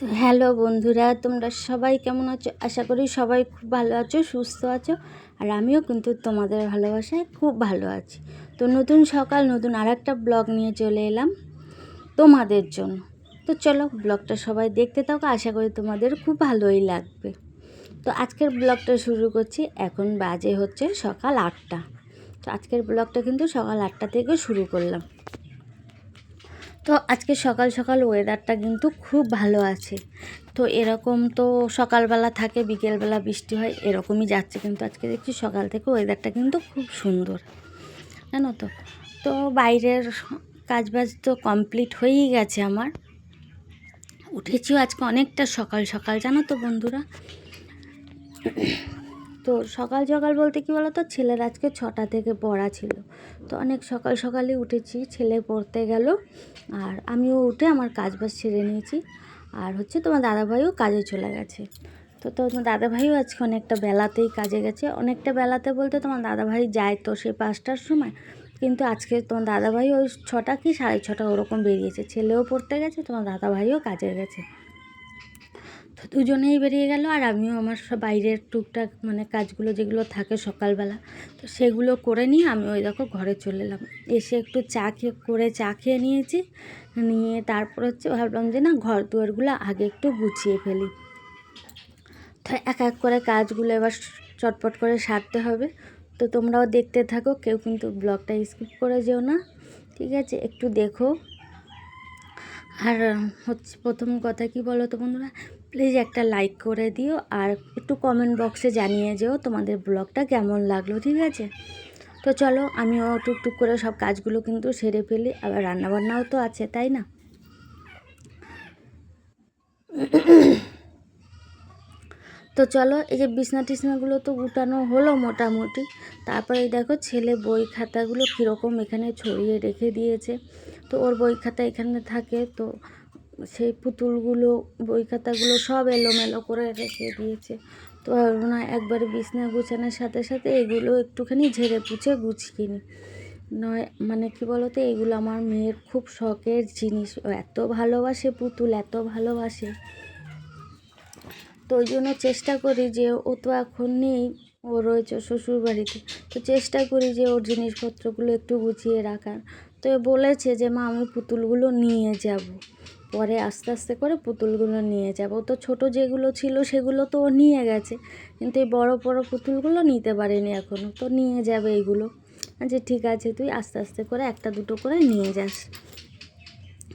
তো হ্যালো বন্ধুরা, তোমরা সবাই কেমন আছো? আশা করি সবাই খুব ভালো আছো, সুস্থ আছো, আর আমিও কিন্তু তোমাদের ভালোবাসায় খুব ভালো আছি। তো নতুন সকাল, নতুন আর একটা ব্লগ নিয়ে চলে এলাম তোমাদের জন্য। তো চলো ব্লগটা সবাই দেখতে থাকো, আশা করি তোমাদের খুব ভালোই লাগবে। তো আজকের ব্লগটা শুরু করছি, এখন বাজে হচ্ছে সকাল আটটা। তো আজকের ব্লগটা কিন্তু সকাল আটটা থেকে শুরু করলাম। তো আজকে সকাল সকাল ওয়েদারটা কিন্তু খুব ভালো আছে। তো এরকম তো সকালবেলা থাকে, বিকেলবেলা বৃষ্টি হয়, এরকমই যাচ্ছে কিন্তু আজকে দেখছি সকাল থেকে ওয়েদারটা কিন্তু খুব সুন্দর। জানো তো? তো বাইরের কাজবাজ তো কমপ্লিট হয়েই গেছে আমার। উঠেছিও আজকে অনেকটা সকাল সকাল, জানো তো বন্ধুরা? তো সকাল সকাল বলতে কি বলো তো ছেলের আজকে ছটা থেকে পড়া ছিল। তো অনেক সকাল সকালে উঠেছি, ছেলে পড়তে গেল। আর আমিও উঠে আমার কাজ বাজ ছেড়ে নিয়েছি। আর হচ্ছে তোমার দাদাভাইও কাজে চলে গেছে। তো তোমার দাদাভাইও আজকে অনেকটা বেলাতেই কাজে গেছে। অনেকটা বেলাতে বলতে তোমার দাদাভাই যায় তো সেই পাঁচটার সময়। কিন্তু আজকে তোমার দাদাভাই ওই ছটা কি সাড়ে ছটা ওরকম বেরিয়েছে। ছেলেও পড়তে গেছে, তোমার দাদাভাইও কাজে গেছে। তো দুজনেই বেরিয়ে গেল আর আমিও আমার সব বাইরের টুকটাক মানে কাজগুলো যেগুলো থাকে সকালবেলা, তো সেগুলো করে নিয়ে আমি ওই দেখো ঘরে চলে এলাম। এসে একটু চা খেয়ে করে চা খেয়ে নিয়েছি, নিয়ে তারপর হচ্ছে ভাবলাম যে না ঘর দুয়ারগুলো আগে একটু গুছিয়ে ফেলি। তো এক এক করে কাজগুলো এবার চটপট করে সারতে হবে। তো তোমরাও দেখতে থাকো, কেউ কিন্তু ব্লগটা স্কিপ করে যেও না, ঠিক আছে? একটু দেখো। আর হচ্ছে প্রথম কথা কি বলো তো বন্ধুরা? প্লিজ একটা লাইক করে দিও আর একটু কমেন্ট বক্সে জানিয়ে যেও তোমাদের ব্লগটা কেমন লাগল, ঠিক আছে? তো চলো আমিও টুকটুক করে সব কাজগুলো কিন্তু সেরে ফেলি, আবার রান্নাবান্নাও তো আছে, তাই না? তো চলো এই যে বিছনা টিছনাগুলো তো উঠানো হলো মোটামুটি তারপরে দেখো ছেলে বই খাতাগুলো কীরকম এখানে ছড়িয়ে রেখে দিয়েছে, তো ওর বই খাতা এখানে থাকে, তো সেই পুতুলগুলো, বই খাতাগুলো সব এলোমেলো করে রেখে দিয়েছে। তো না একবার বিছনা গুছানোর সাথে সাথে এগুলো একটুখানি ঝেড়ে পুছে গুছিয়ে নিই নয় মানে কি বলতো, এগুলো আমার মেয়ের খুব শখের জিনিস। ও এত ভালোবাসে পুতুল, এত ভালোবাসে। তো ওই জন্য চেষ্টা করি যে ও তো এখন নেই, ও রয়েছে শ্বশুর বাড়িতে তো চেষ্টা করি যে ওর জিনিসপত্রগুলো একটু গুছিয়ে রাখার। তো বলেছে যে, মা, আমি পুতুলগুলো নিয়ে যাব। পরে আস্তে আস্তে করে পুতুলগুলো নিয়ে যাব। তো ছোট যেগুলো ছিল সেগুলো তো নিয়ে গেছে। কিন্তু এই বড় বড় পুতুলগুলো নিতে পারেনি এখনও তো নিয়ে যাবে এইগুলো যে ঠিক আছে, তুই আস্তে আস্তে করে একটা দুটো করে নিয়ে যাস।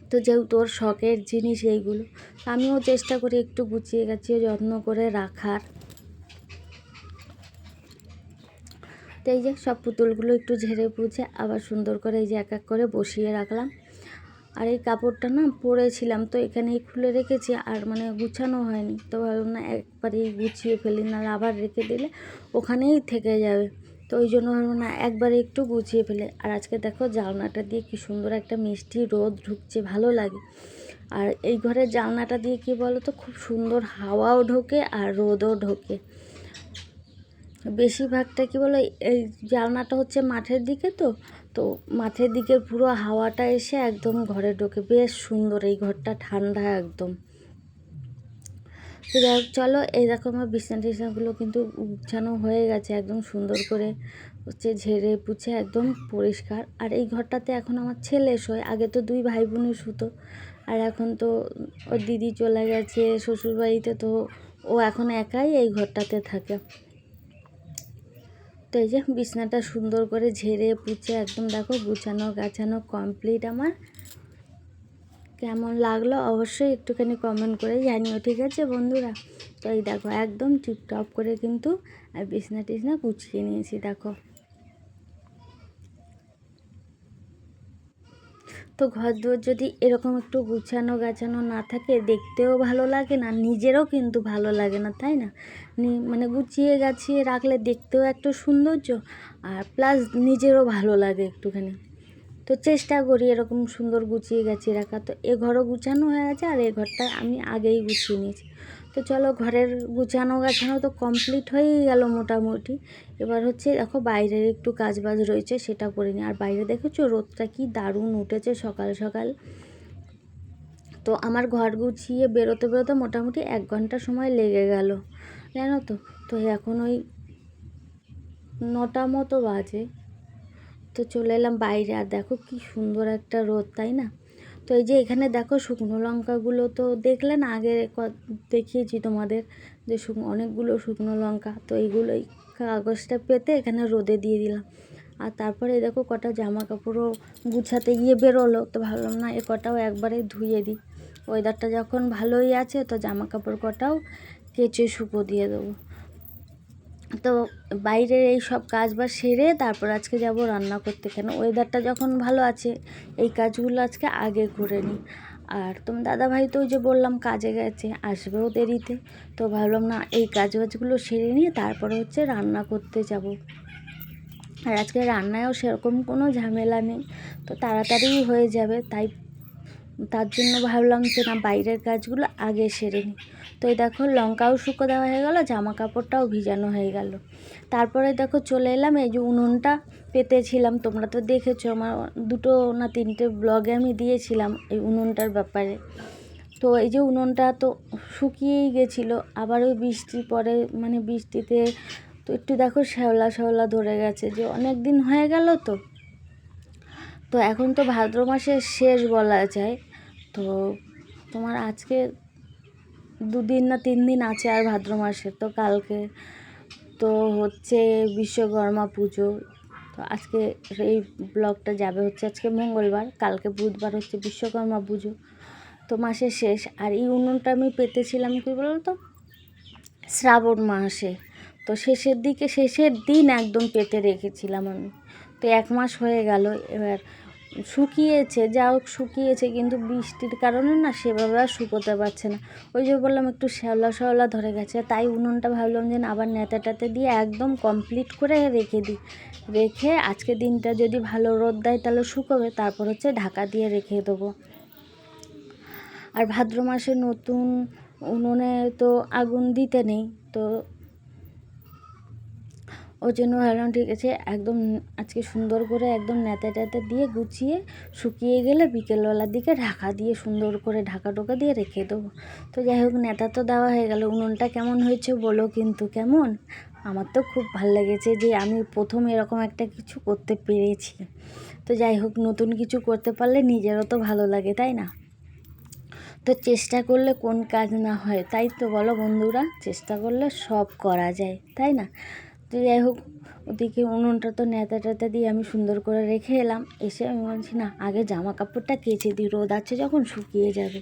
তো যেহেতু তোর শখের জিনিস এইগুলো আমিও চেষ্টা করি একটু গুছিয়ে গাছিয়ে যত্ন করে রাখার। তো এই যে সব পুতুলগুলো একটু ঝেড়ে পুছে আবার সুন্দর করে এই যে এক এক করে বসিয়ে রাখলাম। আর এই কাপড়টা না পরেছিলাম, তো এখানেই খুলে রেখেছি আর মানে গুছানো হয়নি। তো ভাবলাম না একবারেই গুছিয়ে ফেলি না আবার রেখে দিলে ওখানেই থেকে যাবে। তো ওই জন্য ভাবলাম না একবারে একটু গুছিয়ে ফেলে। আর আজকে দেখো জালনাটা দিয়ে কি সুন্দর একটা মিষ্টি রোদ ঢুকছে, ভালো লাগে। আর এই ঘরের জালনাটা দিয়ে কি বলো তো খুব সুন্দর হাওয়াও ঢোকে আর রোদও ঢোকে। বেশিরভাগটা কি বলো, এই জানলাটা হচ্ছে মাঠের দিকে তো তো মাঠের দিকে পুরো হাওয়াটা এসে একদম ঘরে ঢোকে। বেশ সুন্দর এই ঘরটা, ঠান্ডা একদম। তো যাই চলো এই আমার বিছনা টিছনাগুলো কিন্তু উচ্ছানো হয়ে গেছে একদম সুন্দর করে। হচ্ছে ঝেড়ে পুছে একদম পরিষ্কার। আর এই ঘরটাতে এখন আমার ছেলে শোয়। আগে তো দুই ভাই বোনই শুতো আর এখন তো ওর দিদি চলে গেছে, শ্বশুরবাড়িতে তো ও এখন একাই এই ঘরটাতে থাকে। তো এই যে বিছনাটা সুন্দর করে ঝেড়ে পুছে একদম দেখো গুছানো গাছানো কমপ্লিট আমার। কেমন লাগল অবশ্যই একটুখানি কমেন্ট করে জানিও, ঠিক আছে বন্ধুরা? তো এই দেখো একদম টিপটপ করে কিন্তু, আর বিছনা টিছনা গুছিয়ে নিয়েছি, দেখো। তো ঘর দুয়ার যদি এরকম একটু গুছানো গাছানো না থাকে, দেখতেও ভালো লাগে না, নিজেরও কিন্তু ভালো লাগে না, তাই না? মানে গুছিয়ে গাছিয়ে রাখলে দেখতেও একটু সৌন্দর্য, আর প্লাস নিজেরও ভালো লাগে একটুখানি। তো চেষ্টা করি এরকম সুন্দর গুছিয়ে গাছিয়ে রাখা তো এ ঘরও গুছানো হয়ে গেছে আর এ ঘরটা আমি আগেই গুছিয়ে নিয়েছি। তো চলো ঘরের গুছানো গাছানো তো কমপ্লিট হয়েই গেল মোটামুটি। এবার হচ্ছে দেখো বাইরের একটু কাজ বাজ রয়েছে, সেটা করে নিই। আর বাইরে দেখেছ রোদটা কি দারুণ উঠেছে সকাল সকাল। তো আমার ঘর গুছিয়ে বেরোতে বেরোতে মোটামুটি এক ঘণ্টা সময় লেগে গেল, জানো তো? তো এখন ওই নটা মতো বাজে। তো চলে এলাম বাইরে। আর দেখো কি সুন্দর একটা রোদ, তাই না? তো এই যে এখানে দেখো শুকনো লঙ্কাগুলো তো দেখলে না, আগে দেখিয়েছি তোমাদের যে শুক- অনেকগুলো শুকনো লঙ্কা, তো এইগুলোই কাগজটা পেতে এখানে রোদে দিয়ে দিলাম। আর তারপরে দেখো কটা জামা কাপড়ও গুছাতে গিয়ে বেরোলো, তো ভাবলাম না এ কটাও একবারে ধুয়ে দিই। ওয়েদারটা যখন ভালোই আছে, তো জামা কাপড় কটাও কেচে শুকো দিয়ে দেবো। তো বাইরের এই সব কাজ বাজ সেরে তারপর আজকে যাব রান্না করতে। কেন? ওয়েদারটা যখন ভালো আছে, এই কাজগুলো আজকে আগে করে নিই। আর তোমার দাদাভাই তো যে বললাম কাজে গেছে, আসবেও দেরিতে। তো ভাবলাম না, এই কাজ বাজগুলো সেরে নিয়ে তারপরে হচ্ছে রান্না করতে যাব। আর আজকে রান্নায়ও সেরকম কোনো ঝামেলা নেই, তো তাড়াতাড়ি হয়ে যাবে। তাই, তার জন্য ভাবলাম যে না, বাইরের কাজগুলো আগে সেরে নিই। তো এই দেখো লঙ্কাও শুকো দেওয়া হয়ে গেল জামা কাপড়টাও ভিজানো হয়ে গেল। তারপরে দেখো চলে এলাম, এই যে উনুনটা পেতেছিলাম, তোমরা তো দেখেছ আমার দুটো না তিনটে ব্লগে আমি দিয়েছিলাম এই উনুনটার ব্যাপারে। তো এই যে উনুনটা তো শুকিয়েই গেছিল, আবার ওই বৃষ্টি পরে মানে বৃষ্টিতে তো একটু দেখো শ্যাওলা শ্যাওলা ধরে গেছে, যে অনেক দিন হয়ে গেল তো। তো এখন তো ভাদ্র মাসের শেষ বলা যায়। তো তোমার আজকে দুদিন না তিন দিন আছে আর ভাদ্র মাসে, তো কালকে তো হচ্ছে বিশ্বকর্মা পুজো। তো আজকে এই ব্লগটা যাবে হচ্ছে আজকে মঙ্গলবার, কালকে বুধবার হচ্ছে বিশ্বকর্মা পুজো। তো মাসের শেষ, আর এই উনুনটা আমি পেতেছিলাম কী তো শ্রাবণ মাসে। তো শেষের দিকে, শেষের দিন একদম পেতে রেখেছিলাম আমি। তো এক মাস হয়ে গেল, এবার শুকিয়েছে, যা হোক শুকিয়েছে, কিন্তু বৃষ্টির কারণে না সেভাবে আর শুকোতে পারছে না। ওই যে বললাম, একটু শ্যাওলা শ্যাওলা ধরে গেছে, তাই উনুনটা ভাবলাম যে আবার নেতাটাতে দিয়ে একদম কমপ্লিট করে রেখে দিই। রেখে আজকে দিনটা যদি ভালো রোদ দেয়, তাহলে শুকোবে, তারপর হচ্ছে ঢাকা দিয়ে রেখে দেবো। আর ভাদ্র মাসে নতুন উনুনে তো আগুন দিতে নেই, তো ওই জন্য ভাবলাম ঠিক আছে, একদম আজকে সুন্দর করে একদম নেতা টেতা দিয়ে গুছিয়ে শুকিয়ে গেলে বিকেলবেলার দিকে ঢাকা দিয়ে সুন্দর করে ঢাকা টোকা দিয়ে রেখে দেবো। তো যাই হোক নেতা তো দেওয়া হয়ে গেল। উনুনটা কেমন হয়েছে বলো কিন্তু কেমন? আমার তো খুব ভালো লেগেছে যে আমি প্রথম এরকম একটা কিছু করতে পেরেছি। তো যাই হোক, নতুন কিছু করতে পারলে নিজেরও তো ভালো লাগে, তাই না? তো চেষ্টা করলে কোন কাজ না হয়, তাই তো বলো বন্ধুরা, চেষ্টা করলে সব করা যায়, তাই না? তো যাই হোক, ওদিকে উনুনটা তো নেতা টেতা দিয়ে আমি সুন্দর করে রেখে এলাম। এসে আমি বলছি, না, আগে জামা কাপড়টা কেচে দিই, রোদ আছে যখন শুকিয়ে যাবে।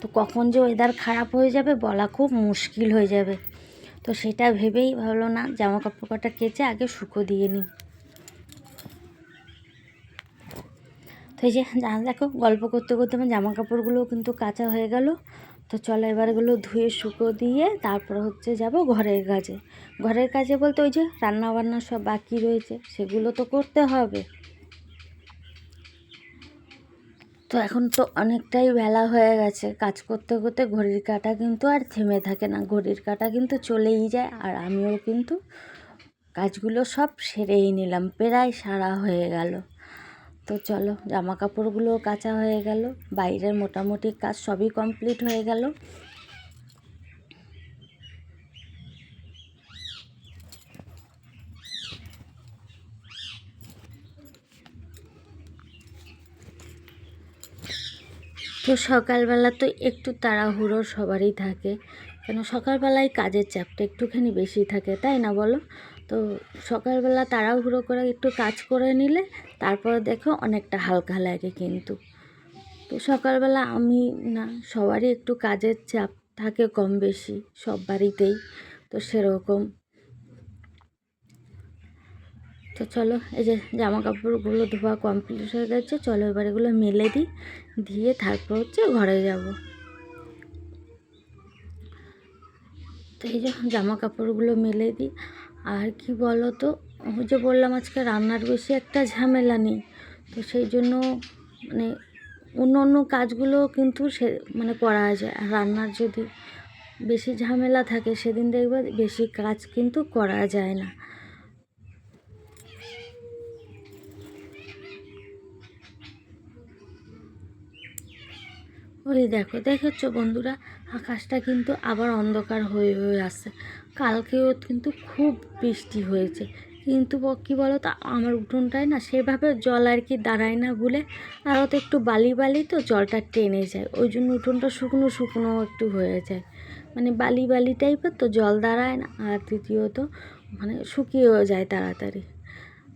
তো কখন যে ওয়েদার খারাপ হয়ে যাবে বলা খুব মুশকিল হয়ে যাবে। তো সেটা ভেবেই ভাবলো, না, জামা কাপড় কটা কেচে আগে শুকো দিয়ে নিই। তো এই যে দেখো, গল্প করতে করতে আমার জামা কাপড়গুলোও কিন্তু কাঁচা হয়ে গেল। তো চলো এবার এগুলো ধুয়ে শুকো দিয়ে তারপর হচ্ছে যাব ঘরের কাজে। ঘরের কাজে বলতে ওই যে রান্না বান্না সব বাকি রয়েছে, সেগুলো তো করতে হবে। তো এখন তো অনেকটাই বেলা হয়ে গেছে, কাজ করতে করতে ঘড়ির কাটা কিন্তু আর থেমে থাকে না। ঘড়ির কাটা কিন্তু চলেই যায়, আর আমিও কিন্তু কাজগুলো সব সেরেই নিলাম, প্রায় সারা হয়ে গেল। তো চলো জামা কাপড়গুলো কাঁচা হয়ে গেল। বাইরের মোটামুটি কাজ সবই কমপ্লিট হয়ে গেল। তো সকালবেলা তো একটু তাড়াহুড়ো সবারই থাকে। কেন সকালবেলায় কাজের চাপটা একটুখানি বেশি থাকে, তাই না বলো? তো সকালবেলা তাড়াহুড়ো করে একটু কাজ করে নিলে, তারপরে দেখো অনেকটা হালকা লাগে কিন্তু। তো সকালবেলা আমি না, সবারই একটু কাজের চাপ থাকে কম বেশি, সব বাড়িতেই, তো সেরকম। তো চলো, এই যে জামা কাপড়গুলো ধোয়া কমপ্লিট হয়ে গেছে, চলো এবার এগুলো মেলে দিই, দিয়ে তারপর হচ্ছে ঘরে যাব। তো এই যে জামা কাপড়গুলো মেলে দিই। আর কি বলো তো ওই যে বললাম আজকে রান্নার বেশি একটা ঝামেলা নেই। তো সেই জন্য মানে অন্য অন্য কাজগুলো কিন্তু সে মানে করা যায়। আর রান্নার যদি বেশি ঝামেলা থাকে, সেদিন দেখবে বেশি কাজ কিন্তু করা যায় না। ওই দেখো, দেখেছ বন্ধুরা? আকাশটা কিন্তু আবার অন্ধকার হয়ে হয়ে আসছে। কালকেও কিন্তু খুব বৃষ্টি হয়েছে। কিন্তু কী বলো তো আমার উঠোনটায় না সেভাবে জল আর কি দাঁড়ায় না বলে, আর তো একটু বালি বালি তো জলটা টেনে যায়। ওই জন্য উঠোনটা শুকনো শুকনো একটু হয়ে যায়। মানে বালি বালি টাইপের তো জল দাঁড়ায় না, আর দ্বিতীয়ত মানে শুকিয়েও যায় তাড়াতাড়ি।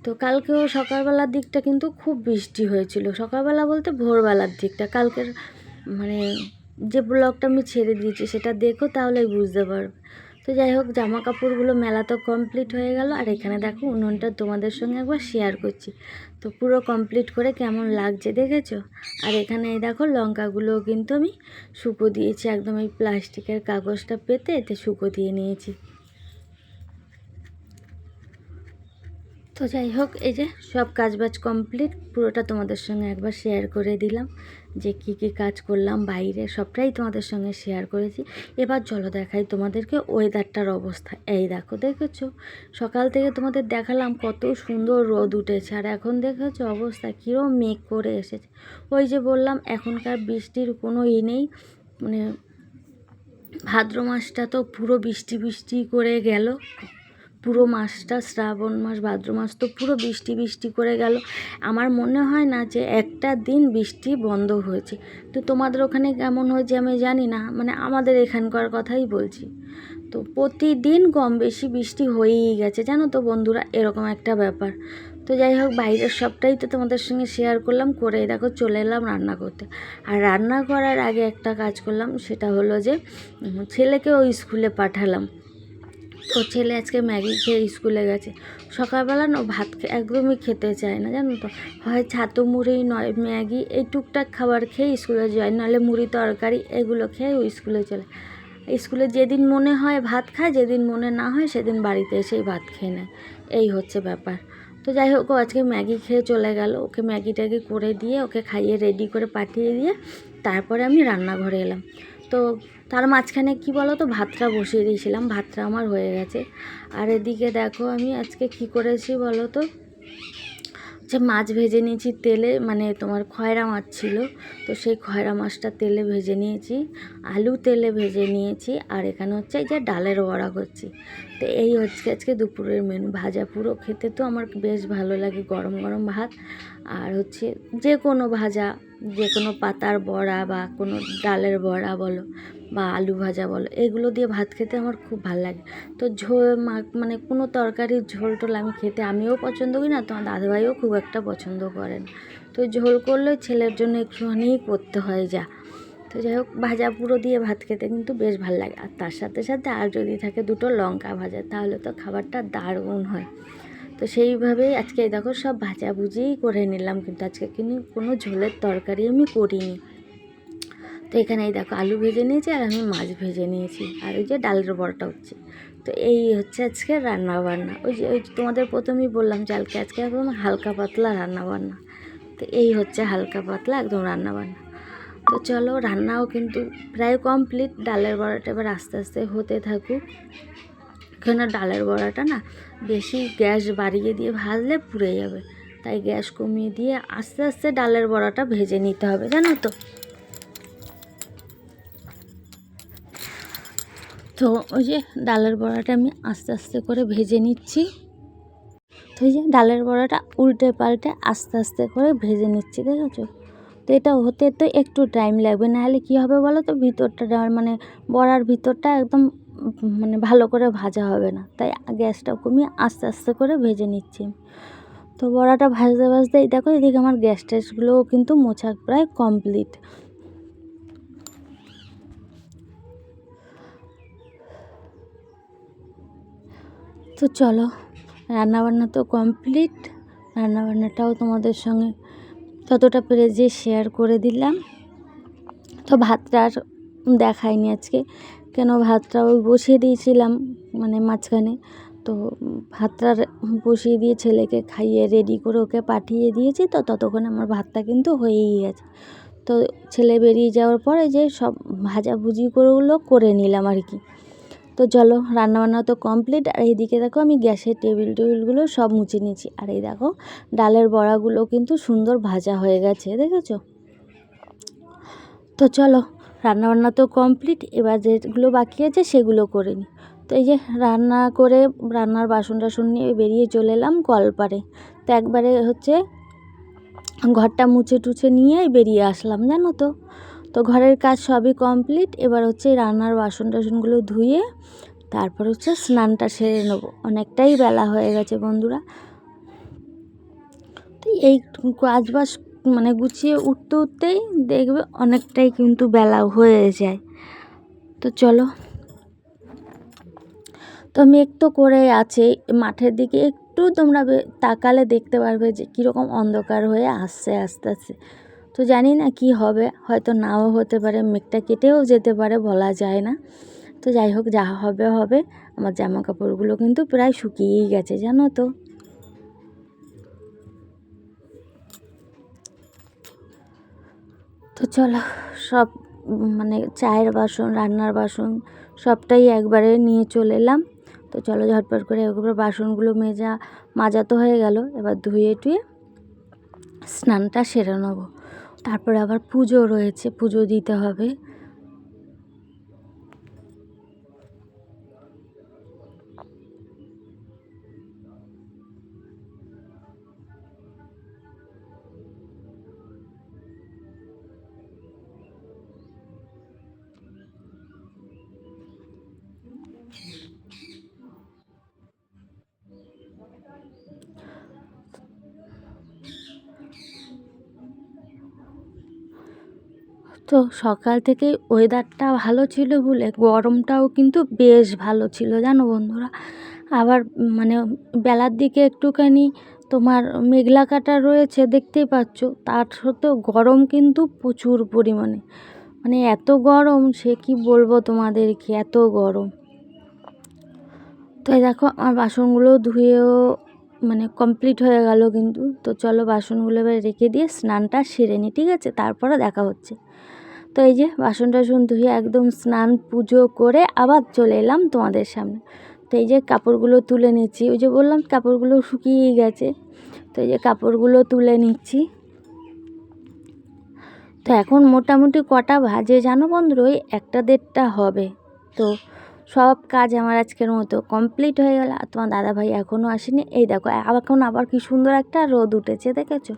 তো কালকেও সকালবেলার দিকটা কিন্তু খুব বৃষ্টি হয়েছিল। সকালবেলা বলতে ভোরবেলার দিকটা। কালকের মানে যে ব্লগটা আমি ছেড়ে দিয়েছি সেটা দেখো তাহলেই বুঝতে পারবে। তো যাই হোক জামা কাপড়গুলো মেলা তো কমপ্লিট হয়ে গেল। আর এখানে দেখো উনুনটা তোমাদের সঙ্গে একবার শেয়ার করছি। তো পুরো কমপ্লিট করে কেমন লাগছে দেখেছ? আর এখানে এই দেখো লঙ্কাগুলো কিন্তু আমি শুকো দিয়েছি। একদম এই প্লাস্টিকের কাগজটা পেতে, এতে শুকো দিয়ে নিয়েছি। তো যাই হোক, এই যে সব কাজবাজ কমপ্লিট পুরোটা তোমাদের সঙ্গে একবার শেয়ার করে দিলাম যে কি কি কাজ করলাম, বাইরে সবটাই তোমাদের সঙ্গে শেয়ার করেছি। এবার চলো দেখাই তোমাদেরকে ওয়েদারটার অবস্থা। এই দেখো, দেখেছ? সকাল থেকে তোমাদের দেখালাম কত সুন্দর রোদ উঠেছে, আর এখন দেখেছ অবস্থা? কীরকম মেঘ করে এসেছে। ওই যে বললাম, এখনকার বৃষ্টির কোনো ই নেই মানে ভাদ্র মাসটা তো পুরো বৃষ্টি বৃষ্টি করে গেল। পুরো মাসটা, শ্রাবণ মাস, ভাদ্র মাস তো পুরো বৃষ্টি বৃষ্টি করে গেল। আমার মনে হয় না যে একটা দিন বৃষ্টি বন্ধ হয়েছে। তো তোমাদের ওখানে কেমন হয়েছে আমি জানি না মানে আমাদের এখানকার কথাই বলছি। তো প্রতিদিন কম বেশি বৃষ্টি হয়েই গেছে, জানো তো বন্ধুরা, এরকম একটা ব্যাপার। তো যাই হোক, বাইরের সবটাই তো তোমাদের সঙ্গে শেয়ার করলাম, করে দেখো চলে এলাম রান্না করতে। আর রান্না করার আগে একটা কাজ করলাম, সেটা হলো যে ছেলেকে ওই স্কুলে পাঠালাম। তো ছেলে আজকে ম্যাগি খেয়ে স্কুলে গেছে। সকালবেলা না ভাত একদমই খেতে চায় না, জানো তো? হয় ছাতু মুড়ি, নয় ম্যাগি, এই টুকটাক খাবার খেয়ে স্কুলে যায়, নাহলে মুড়ি তরকারি এগুলো খেয়ে ওই স্কুলে চলে। স্কুলে যেদিন মনে হয় ভাত খায়, যেদিন মনে না হয় সেদিন বাড়িতে এসেই ভাত খেয়ে নেয়। এই হচ্ছে ব্যাপার। তো যাই হোক, ও আজকে ম্যাগি খেয়ে চলে গেল। ওকে ম্যাগি ট্যাগি করে দিয়ে ওকে খাইয়ে রেডি করে পাঠিয়ে দিয়ে তারপরে আমি রান্নাঘরে এলাম। তো তার মাঝখানে কি বলো তো ভাতটা বসিয়ে দিয়েছিলাম, ভাতটা আমার হয়ে গেছে। আর এদিকে দেখো আমি আজকে কি করেছি বলো তো যে মাছ ভেজে নিয়েছি তেলে মানে তোমার খয়রা মাছ ছিল, তো সেই খয়রা মাছটা তেলে ভেজে নিয়েছি, আলু তেলে ভেজে নিয়েছি, আর এখানে হচ্ছে এই যে ডালের বড়া করছি। তো এই হচ্ছে আজকে দুপুরের মেনু, ভাজা পুরো খেতে তো আমার বেশ ভালো লাগে, গরম গরম ভাত। আর হচ্ছে যে কোনো ভাজা, যে কোনো পাতার বড়া বা কোনো ডালের বড়া বলো বা আলু ভাজা বলো, এগুলো দিয়ে ভাত খেতে আমার খুব ভালো লাগে। তো ঝোল মানে কোনো তরকারির ঝোল টোল আমি খেতে আমিও পছন্দ করি না, তোমার দাদাভাইও খুব একটা পছন্দ করেন। তো ঝোল করলে ছেলের জন্য একটুখানি করতে হয় যা। তো যাই হোক, ভাজা পুরো দিয়ে ভাত খেতে কিন্তু বেশ ভালো লাগে। আর তার সাথে সাথে আর যদি থাকে দুটো লঙ্কা ভাজা, তাহলে তো খাবারটা দারুণ হয়। তো সেইভাবেই আজকে দেখো সব ভাজাভুজিই করে নিলাম, কিন্তু আজকে কিন্তু কোনো ঝোলের তরকারি আমি করিনি। তো এখানে এই দেখো আলু ভেজে নিয়েছি আর আমি মাছ ভেজে নিয়েছি, আর ওই যে ডালের বড়াটা হচ্ছে। তো এই হচ্ছে আজকে রান্না বান্না ওই যে, ওই তোমাদের প্রথমেই বললাম যে চালকে আজকে একদম হালকা পাতলা রান্না বান্না তো এই হচ্ছে হালকা পাতলা একদম রান্না বান্না তো চলো রান্নাও কিন্তু প্রায় কমপ্লিট ডালের বড়াটা এবার আস্তে আস্তে হতে থাকুক। কেন ডালের বড়াটা না বেশি গ্যাস বাড়িয়ে দিয়ে ভাজলে পুড়ে যাবে। তাই গ্যাস কমিয়ে দিয়ে আস্তে আস্তে ডালের বড়াটা ভেজে নিতে হবে, জানো তো। তো ওই যে ডালের বড়াটা আমি আস্তে আস্তে করে ভেজে নিচ্ছি। তো ওই যে ডালের বড়াটা উল্টে পাল্টে আস্তে আস্তে করে ভেজে নিচ্ছি, দেখেছ? তো এটা হতে তো একটু টাইম লাগবে, নাহলে কী হবে বলো তো? ভিতরটা মানে বড়ার ভিতরটা একদম মানে ভালো করে ভাজা হবে না। তাই গ্যাসটা কমিয়ে আস্তে আস্তে করে ভেজে নিচ্ছি। তো বড়াটা ভাজতে ভাজতে এই দেখো এদিকে আমার গ্যাস ট্যাসগুলোও কিন্তু মোছা প্রায় কমপ্লিট। তো চলো, রান্নাবান্না তো কমপ্লিট। রান্নাবান্নাটাও তোমাদের সঙ্গে যতটা পেরেছি শেয়ার করে দিলাম। তো ভাতটা আর দেখাইনি আজকে। কেন ভাতটা ওই বসিয়ে দিয়েছিলাম মানে মাঝখানে। তো ভাতটা বসিয়ে দিয়ে ছেলেকে খাইয়ে রেডি করে ওকে পাঠিয়ে দিয়েছি, তো ততক্ষণে আমার ভাতটা কিন্তু হয়েই গেছে। তো ছেলে বেরিয়ে যাওয়ার পরে যে সব ভাজাভুজি করেগুলো করে নিলাম আর কি। তো চলো, রান্নাবান্না তো কমপ্লিট আর এইদিকে দেখো আমি গ্যাসের টেবিল টেবিলগুলো সব মুছে নিয়েছি। আর এই দেখো, ডালের বড়াগুলো কিন্তু সুন্দর ভাজা হয়ে গেছে, দেখেছ? তো চলো রান্নাবান্না তো কমপ্লিট, এবার যেগুলো বাকি আছে সেগুলো করে নিই তো এই যে রান্না করে রান্নার বাসন টাসন নিয়ে বেরিয়ে চলে এলাম কলপারে তো একবারে হচ্ছে ঘরটা মুছে টুছে নিয়ে বেরিয়ে আসলাম, জানো তো। তো ঘরের কাজ সবই কমপ্লিট, এবার হচ্ছে রান্নার বাসন টাসনগুলো ধুয়ে তারপর হচ্ছে স্নানটা সেরে নেব। অনেকটাই বেলা হয়ে গেছে বন্ধুরা। তো এই কাজ বাস মানে গুছিয়ে উঠতে উঠতেই দেখবে অনেকটাই কিন্তু বেলা হয়ে যায়। তো চলো। তো মেঘ তো করে আছে, মাঠের দিকে একটু তোমরা তাকালে দেখতে পারবে যে কীরকম অন্ধকার হয়ে আসছে, আস্তে আস্তে। তো জানি না কি হবে, হয়তো নাও হতে পারে, মেঘটা কেটেও যেতে পারে বলা যায় না। তো যাই হোক, যা হবে হবে। আমার জামা কাপড়গুলো কিন্তু প্রায় শুকিয়েই গেছে, জানো তো। তো চলো, সব মানে চায়ের বাসন, রান্নার বাসন, সবটাই একবারে নিয়ে চলে এলাম। তো চলো ঝটপট করে একবার বাসনগুলো মেজা, মাজা তো হয়ে গেল। এবার ধুয়ে টুয়ে স্নানটা সেরে নেব। তারপরে আবার পুজো রয়েছে, পুজো দিতে হবে। তো সকাল থেকে ওয়েদারটা ভালো ছিল বলে গরমটাও কিন্তু বেশ ভালো ছিল, জানো বন্ধুরা। আবার মানে বেলার দিকে একটুখানি তোমার মেঘলা কাটা রয়েছে দেখতেই পাচ্ছ, তার সত্ত্বেও গরম কিন্তু প্রচুর পরিমাণে। মানে এত গরম, সে কি বলব তোমাদেরকে, এত গরম। তো দেখো, আমার বাসনগুলো ধুয়েও মানে কমপ্লিট হয়ে গেল কিন্তু। তো চলো বাসনগুলো এবার রেখে দিয়ে স্নানটা সেরে নিই ঠিক আছে? তারপরে দেখা হচ্ছে। তো এই যে বাসন টাসন ধুয়ে একদম স্নান, পুজো করে আবার চলে এলাম তোমাদের সামনে। তো এই যে কাপড়গুলো তুলে নিচ্ছি। ওই যে বললাম কাপড়গুলো শুকিয়ে গেছে। তো এই যে কাপড়গুলো তুলে নিচ্ছি। তো এখন মোটামুটি কটা ভাজে জানো বন্ধু ওই একটা দেড়টা হবে। তো সব কাজ আমার আজকের মতো কমপ্লিট হয়ে গেল। আর তোমার দাদাভাই এখনও আসেনি। এই দেখো, এখন আবার কি সুন্দর একটা রোদ উঠেছে, দেখেছ?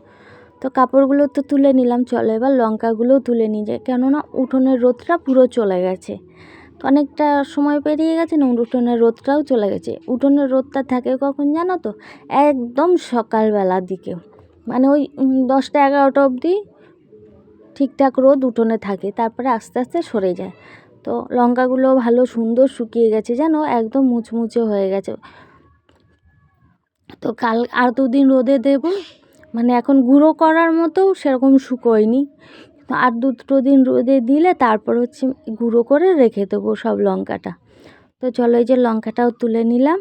তো কাপড়গুলো তো তুলে নিলাম, চলো এবার লঙ্কাগুলোও তুলে নিয়ে যাই কেননা উঠোনের রোদটা পুরো চলে গেছে। তো অনেকটা সময় পেরিয়ে গেছে না উঠোনের রোদটাও চলে গেছে। উঠোনের রোদটা থাকে কখন জানো তো? একদম সকালবেলার দিকে। মানে ওই দশটা এগারোটা অবধি ঠিকঠাক রোদ উঠোনে থাকে, তারপরে আস্তে আস্তে সরে যায়। তো লঙ্কাগুলো ভালো সুন্দর শুকিয়ে গেছে জানো, একদম মুচমুচে হয়ে গেছে। তো কাল, আর দুদিন রোদে দেবো? মানে এখন গুঁড়ো করার মতো সেরকম শুকোয়নি। আর দু দুটো দিন রোদে দিলে তারপর হচ্ছে গুঁড়ো করে রেখে দেবো সব লঙ্কাটা। তো চলো এই যে লঙ্কাটাও তুলে নিলাম।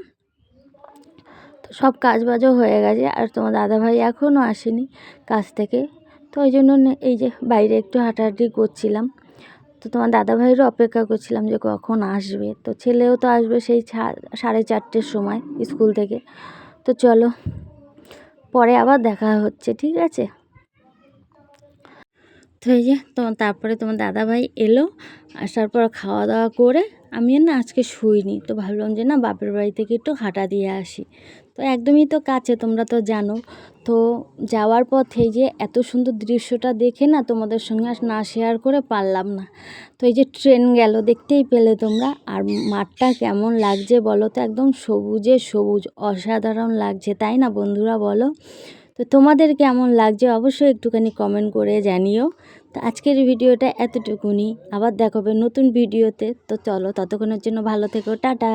তো সব কাজ বাজও হয়ে গেছে আর তোমার দাদাভাই এখনও আসেনি কাজ থেকে। তো ওই জন্য এই যে বাইরে একটু হাঁটাহাঁটি করছিলাম। তো তোমার দাদাভাইয়েরও অপেক্ষা করছিলাম যে কখন আসবে। তো ছেলেও তো আসবে সেই সাড়ে চারটের সময় স্কুল থেকে। তো চলো পরে আবার দেখা হচ্ছে ঠিক আছে? তো এই যে তোমার তারপরে তোমার দাদাভাই এলো, আসার পর খাওয়া দাওয়া করে আমি না আজকে শুইনি। তো ভাবলাম যে না বাপের বাড়ি থেকে একটু হাঁটা দিয়ে আসি। তো একদমই তো কাছে, তোমরা তো জানো। তো যাওয়ার পথে যে এত সুন্দর দৃশ্যটা দেখে না তোমাদের সঙ্গে আর না শেয়ার করে পারলাম না। তো এই যে ট্রেন গেল, দেখতেই পেলে তোমরা। আর মাঠটা কেমন লাগছে বলো তো? একদম সবুজে সবুজ, অসাধারণ লাগছে। তাই না বন্ধুরা বলো? তো তোমাদের কেমন লাগছে অবশ্যই একটুখানি কমেন্ট করে জানিও। তো আজকের ভিডিওটা এতটুকুনি। আবার দেখাবে নতুন ভিডিওতে। তো চলো ততক্ষণের জন্য ভালো থেকো। টাটা।